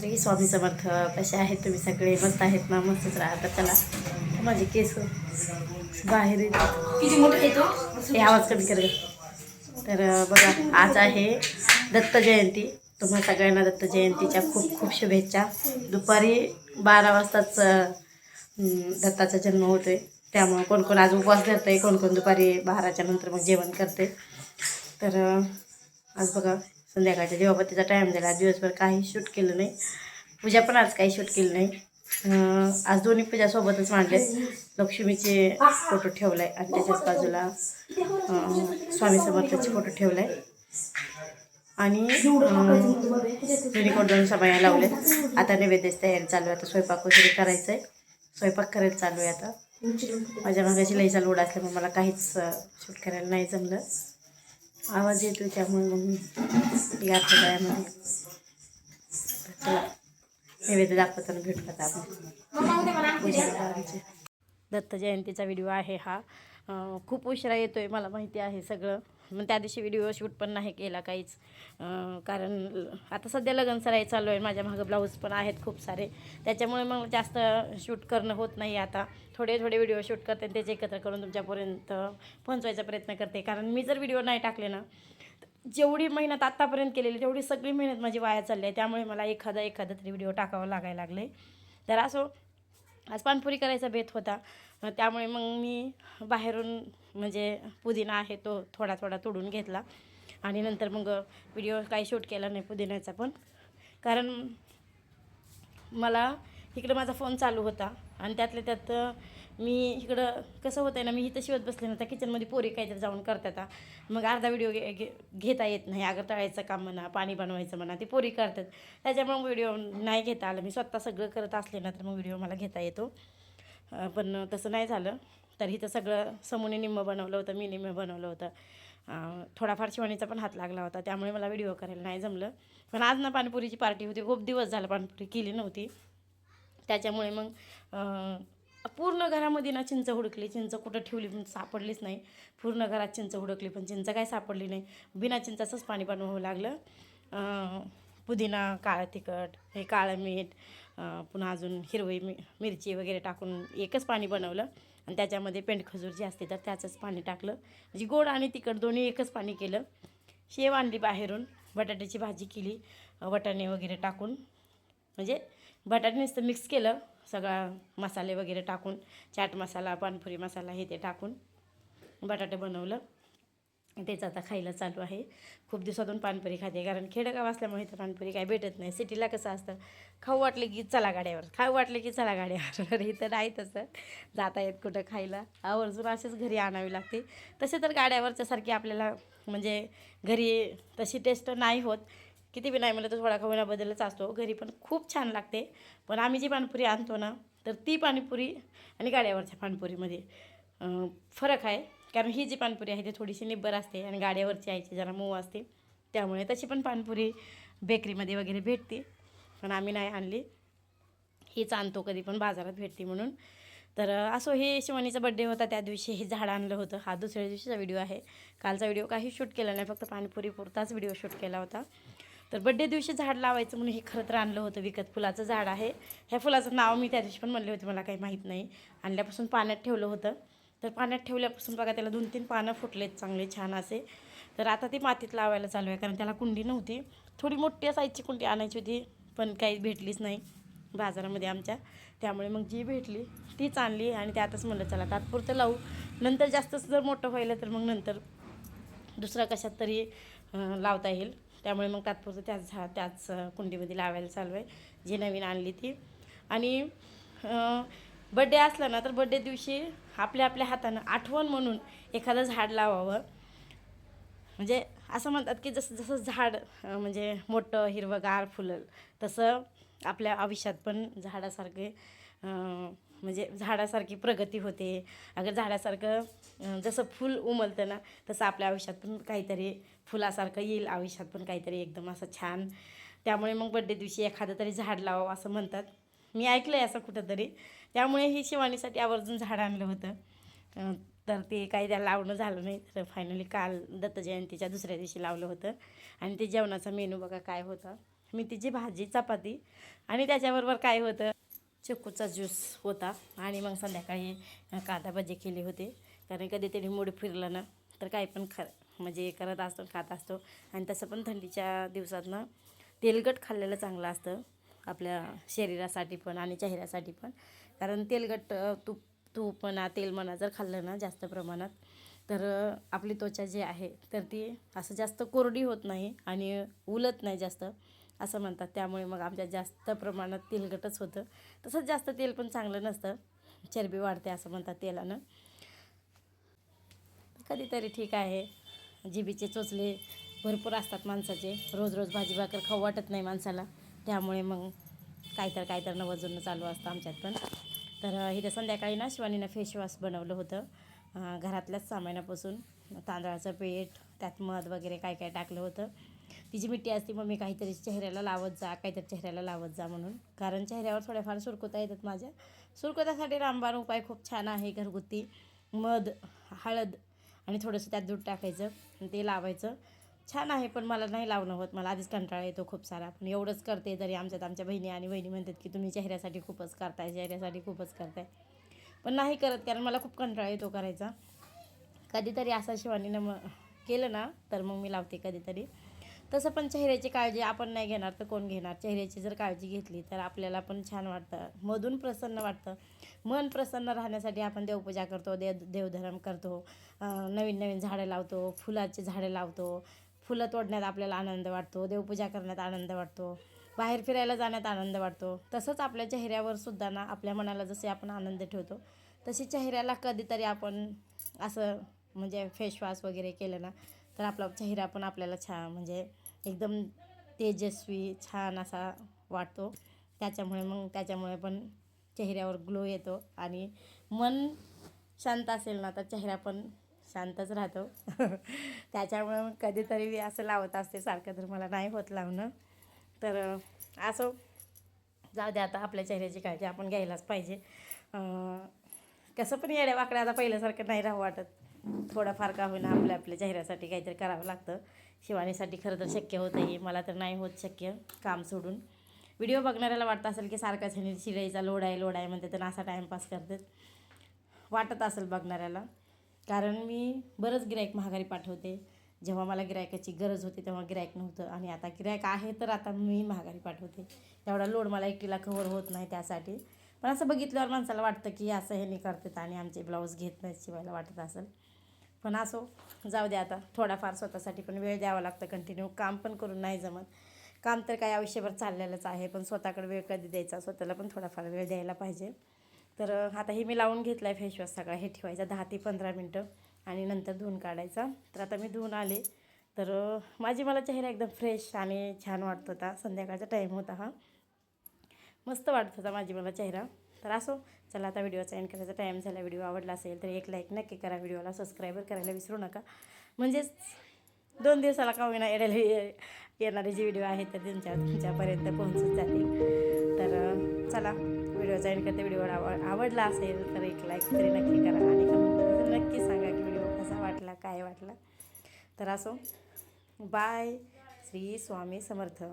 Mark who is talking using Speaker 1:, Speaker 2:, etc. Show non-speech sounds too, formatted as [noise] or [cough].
Speaker 1: स्वामी समर्थ कसे आहेत तुम्ही सगळे? मस्त आहेत ना? मस्तच राहता. चला. माझे केस बाहेर येतात.
Speaker 2: किती मोठा येतो
Speaker 1: हे? आवाज कमी कर गं. तर बघा आज आहे दत्त जयंती. तुम्हा सगळ्यांना दत्त जयंतीच्या खूप खूप शुभेच्छा. दुपारी बारा वाजताच दत्ताचा जन्म होतोय. त्यामुळं कोण कोण आज उपवास धरतंय कोण कोण दुपारी बाराच्या नंतर मग जेवण करते तर आज बघा संध्याकाळच्या दिवाबत्तीचा टाईम झाला आज दिवसभर काही शूट केलं नाही. पूजा पण आज काही शूट केलं नाही. आज दोन्ही पूजा सोबतच मांडले लक्ष्मीचे फोटो ठेवलाय आणि त्याच्याच बाजूला स्वामी समर्थाचे फोटो ठेवलाय. आणि अं, दोन्ही दोन समाया लावलेत. आता नैवेद्याची तयारी चालू आहे. आता स्वयंपाक वगैरे करायचं आहे स्वयंपाक करायला चालू आहे आता. माझ्या मागाची लईचा लोड असल्यामुळे मला काहीच शूट करायला नाही जमलं. आवाज येतो त्यामुळे मग मी घातलं गळ्यामध्ये नैवेद्य दाखवताना भेटतात आपण. दत्त जयंतीचा व्हिडिओ आहे हा. खूप उशिरा येतो आहे मला माहिती आहे सगळं. मग त्या दिवशी व्हिडिओ शूट पण नाही केला काहीच. कारण आता सध्या लग्न सराई चालू आहे माझ्या मागं ब्लाऊज पण आहेत खूप सारे. त्याच्यामुळे मग जास्त शूट करणं होत नाही आता. थोडे थोडे व्हिडिओ शूट करते आणि त्याचे एकत्र करून तुमच्यापर्यंत पोहोचवायचा प्रयत्न करते. कारण मी जर व्हिडिओ नाही टाकले ना जेवढी मेहनत आत्तापर्यंत केलेली तेवढी सगळी मेहनत माझी वाया चालली आहे. त्यामुळे मला एखादा एखादा तरी व्हिडिओ टाकावा लागायला लागले. तर असो आज पानपुरी करायचा बेत होता. मग त्यामुळे मग मी बाहेरून म्हणजे पुदिना आहे तो थोडा थोडा तोडून घेतला. आणि नंतर मग व्हिडिओ काही शूट केला नाही पुदिन्याचा पण. कारण मला इकडं माझा फोन चालू होता आणि त्यातल्या त्यात मी इकडं कसं होतं आहे ना मी इथं शिवत बसले ना किचनमध्ये पोरी काहीतरी जाऊन करतात. मग अर्धा व्हिडिओ घे घे घेता येत नाही अगर तळायचं काम म्हणा पाणी बनवायचं म्हणा ते पोरी करतात. त्याच्यामुळे व्हिडिओ नाही घेता आलं. मी स्वतः सगळं करत असले ना तर मग व्हिडिओ मला घेता येतो. पण तसं नाही झालं. तर इथं सगळं समूने निम्मं बनवलं होतं मी निम्मं बनवलं होतं. थोडाफार शिवणीचा पण हात लागला होता त्यामुळे मला व्हिडिओ करायला नाही जमलं. पण आज ना पाणीपुरीची पार्टी होती खूप दिवस झालं पाणीपुरी केली नव्हती. त्याच्यामुळे मग पूर्ण घरामध्ये ना चिंच हुडकली. चिंच कुठं ठेवली पण सापडलीच नाही. पूर्ण घरात चिंच हुडकली पण चिंच काय सापडली नाही. बिना चिंचाचंच पाणी बनवावं लागलं. पुदिना काळं तिखट हे काळं मीठ पुन्हा अजून हिरवी मि मिरची वगैरे टाकून एकच पाणी बनवलं. आणि त्याच्यामध्ये पेंट खजूर जी असते तर त्याचंच पाणी टाकलं. म्हणजे गोड आणि तिखट दोन्ही एकच पाणी केलं. शेव आणली बाहेरून बटाट्याची भाजी केली वटाणे वगैरे टाकून. म्हणजे बटाटे नुसतं मिक्स केलं सगळा मसाले वगैरे टाकून चाट मसाला पानपुरी मसाला हे ते टाकून बटाटे बनवलं. तेच आता खायला चालू आहे. खूप दिवसातून पानपुरी खाते. कारण खेडेगाव असल्यामुळे तर पानपुरी काही भेटत नाही. सिटीला कसं असतं खाऊ वाटले की चला गाड्यावर खाऊ वाटले की चला गाड्यावर. [laughs] इथं नाही तसं. जाता येत कुठं खायला. आवर्जून असेच घरी आणावी लागते. तसे तर गाड्यावरच्यासारखी आपल्याला म्हणजे घरी तशी टेस्ट नाही होत. किती बी नाही म्हणलं तर थोडा खाऊनाबद्दलच असतो. घरी पण खूप छान लागते. पण आम्ही जी पाणीपुरी आणतो ना तर ती पाणीपुरी आणि गाड्यावरच्या पाणीपुरीमध्ये फरक आहे. कारण ही जी पाणीपुरी आहे ती थोडीशी निब्बर असते आणि गाड्यावरची यायची जरा मऊ असते. त्यामुळे तशी पण पाणीपुरी बेकरीमध्ये वगैरे भेटते. पण आम्ही नाही आणली. हीच आणतो कधी पण बाजारात भेटते म्हणून. तर असो हे शिवानीचा बड्डे होता त्या दिवशी हे झाड आणलं होतं. हा दुसऱ्या दिवशीचा व्हिडिओ आहे. कालचा व्हिडिओ काही शूट केला नाही फक्त पाणीपुरी पुरताच व्हिडिओ शूट केला होता. तर बड्डे दिवशी झाड लावायचं म्हणून हे खरं तर आणलं होतं विकत फुलाचं झाड आहे. ह्या फुलाचं नाव मी त्या दिवशी पण म्हणले होते मला काही माहीत नाही. आणल्यापासून पाण्यात ठेवलं होतं. तर पाण्यात ठेवल्यापासून बघा त्याला दोन तीन पानं फुटलेत चांगले छान असे. तर आता ती मातीत लावायला चालू आहे कारण त्याला कुंडी नव्हती. थोडी मोठी साईजची कुंडी आणायची होती पण काही भेटलीच नाही बाजारामध्ये आमच्या. त्यामुळे मग जी भेटली तीच आणली आणि त्यातच म्हणलं चला तात्पुरतं लावू. नंतर जास्तच जर मोठं व्हायलं तर मग नंतर दुसरा कशात तरी लावता येईल. त्यामुळे मग तात्पुरतं त्याच झा त्याच कुंडीमध्ये लावायला चालू आहे जी नवीन आणली ती. आणि बड्डे असला ना तर बड्डे दिवशी आपल्या आपल्या हातानं आठवण म्हणून एखादं झाड लावावं. म्हणजे असं म्हणतात की जसं जसं झाड म्हणजे मोठं हिरवंगार फुलं तसं आपल्या आयुष्यात पण झाडासारखे म्हणजे झाडासारखी प्रगती होते. अगर झाडासारखं जसं फूल उमलतं ना तसं आपल्या आयुष्यात पण काहीतरी फुलासारखं येईल. आयुष्यात पण काहीतरी एकदम असं छान. त्यामुळे मग बड्डे दिवशी एखादं तरी झाड लावावं असं म्हणतात. मी ऐकलं आहे असं कुठंतरी. त्यामुळे हे शिवानीसाठी आवर्जून झाड आणलं होतं. तर ते काही त्याला लावणं झालं नाही. तर फायनली काल दत्त जयंतीच्या दुसऱ्या दिवशी लावलं होतं. आणि ते जेवणाचा मेनू बघा काय होता. मेथीची भाजी चपाती आणि त्याच्याबरोबर काय होतं? चिकूचा ज्यूस होता. आणि मग संध्याकाळी कांदा भजी केली होती. कारण कधीतरी मूड फिरलं ना तर काही पण ख म्हणजे करत असतो खात असतो. आणि तसं पण थंडीच्या दिवसात ना तेलकट खाल्लेलं चांगलं असतं. आपल्या शरीरासाठी पण आणि चेहऱ्यासाठी पण. कारण तेलकट तूप तूप म्हणा तेल म्हणा जर खाल्लं ना जास्त प्रमाणात तर आपली त्वचा जी आहे तर ती असं जास्त कोरडी होत नाही आणि उलत नाही जास्त असं म्हणतात. त्यामुळे मग आमच्या जास्त प्रमाणात तेलकटच होतं. तसंच जास्त तेल पण चांगलं नसतं. चरबी वाढते असं म्हणतात तेलानं. कधीतरी ठीक आहे. जिबीचे चोचले भरपूर असतात माणसाचे. रोज रोज भाजी भाकर खाऊ वाटत नाही माणसाला. त्यामुळे मग काहीतर काहीतर नवं चालू असतं आमच्यात पण. तर अं, संध्याकाळी ना शिवानीनं फेसवॉश बनवलं होतं. घरातल्याच सामानापासून. तांदळाचं पीठ त्यात मध वगैरे काय काय टाकलं होतं. तिची मिट्टी असती मग मी काहीतरी चेहऱ्याला लावत जा काहीतरी चेहऱ्याला लावत जा म्हणून. कारण चेहऱ्यावर थोड्याफार सुरकुता येतात माझ्या. सुरकुतासाठी रामबाण उपाय खूप छान आहे घरगुती. मध हळद आणि थोडंसं त्यात दूध टाकायचं आणि ते लावायचं. छान आहे पण मला नाही लावणं होत. मला आधीच कंटाळा येतो खूप सारा. पण एवढंच करते तरी आमच्यात आमच्या बहिणी आणि बहिणी म्हणतात की तुम्ही चेहऱ्यासाठी खूपच करताय चेहऱ्यासाठी खूपच करताय. पण नाही करत कारण मला खूप कंटाळा येतो करायचा. कधीतरी असं शिवानीनं मग केलं ना तर मग मी लावते कधीतरी. तसं पण चेहऱ्याची काळजी आपण नाही घेणार तर कोण घेणार? चेहऱ्याची जर काळजी घेतली तर आपल्याला पण छान वाटतं. मधून प्रसन्न वाटतं. मन प्रसन्न राहण्यासाठी आपण देवपूजा करतो देव देवधर्म करतो. नवीन नवीन झाडं लावतो फुलाचे झाडं लावतो. फुलं तोडण्यात आपल्याला आनंद वाटतो देवपूजा करण्यात आनंद वाटतो बाहेर फिरायला जाण्यात आनंद वाटतो. तसंच आपल्या चेहऱ्यावर सुद्धा ना आपल्या मनाला जसे आपण आनंद ठेवतो तशी चेहऱ्याला कधीतरी आपण असं म्हणजे फेसवॉश वगैरे केलं ना तर आपला चेहरा पण आपल्याला छान म्हणजे एकदम तेजस्वी छान असा वाटतो. त्याच्यामुळे मग त्याच्यामुळे पण चेहऱ्यावर ग्लो येतो आणि मन शांत असेल ना तर चेहरा पण शांतच राहतो. [laughs] त्याच्यामुळे मग कधीतरी मी असं लावत असते सारखं तर मला नाही होत लावणं. तर असं. जाऊ दे आता आपल्या चेहऱ्याची काळजी आपण घ्यायलाच पाहिजे. कसं पण येड्या वाकड्या आता पहिल्यासारखं नाही राहू वाटत. थोडंफार का होईना आपल्या आपल्या चेहऱ्यासाठी काहीतरी करावं लागतं. शिवानीसाठी खरं तर शक्य होतंही मला तर नाही होत शक्य काम सोडून. व्हिडिओ बघणाऱ्याला वाटतं असेल की सारखा शिडाईचा शिराईचा लोड आहे लोड आहे म्हणते तर असा टाईमपास करतात वाटत असेल बघणाऱ्याला. कारण मी बरंच गिरायक महागारी पाठवते. जेव्हा मला गिरायकाची गरज होती तेव्हा गिरायक नव्हतं. आणि आता गिरायक आहे तर आता मी महागारी पाठवते. तेवढा लोड मला एकटीला कव्हर होत नाही त्यासाठी. पण असं बघितल्यावर माणसाला वाटतं की असं हे नाही करतात आणि आमचे ब्लाऊज घेत नाहीत शिवायला वाटत असेल. पण असो जाऊ दे आता. थोडाफार स्वतःसाठी पण वेळ द्यावा लागतं. कंटिन्यू काम पण करून नाही जमत. काम तर काय आयुष्यभर चाललेलंच आहे पण स्वतःकडे वेळ कधी द्यायचा? स्वतःला पण थोडाफार वेळ द्यायला पाहिजे. तर आता हे मी लावून घेतला आहे फेशवॉश सगळा. हे ठेवायचा दहा ते पंधरा मिनटं आणि नंतर धुवून काढायचा. तर आता मी धुवून आले. तर माझी मला चेहरा एकदम फ्रेश आणि छान वाटत होता. संध्याकाळचा टाईम होता हा. मस्त वाटत होता माझी मला चेहरा. तर असो चला आता व्हिडिओचा एंड करायचा टाईम झाला. व्हिडिओ आवडला असेल तर एक लाईक नक्की करा. व्हिडिओला सबस्क्राईबर करायला विसरू नका. म्हणजेच दोन दिवसाला का होईना येण्याला येणारे जे व्हिडिओ आहेत तर त्यांच्या तुमच्यापर्यंत पोहोचत जातील तर चला. व्हिडिओचा करते. व्हिडिओ आव आवडला असेल तर एक लाईक तरी नक्की करा आणि कमेंट नक्की सांगा की व्हिडिओ कसा वाटला काय वाटला. तर असो. बाय श्री स्वामी समर्थ.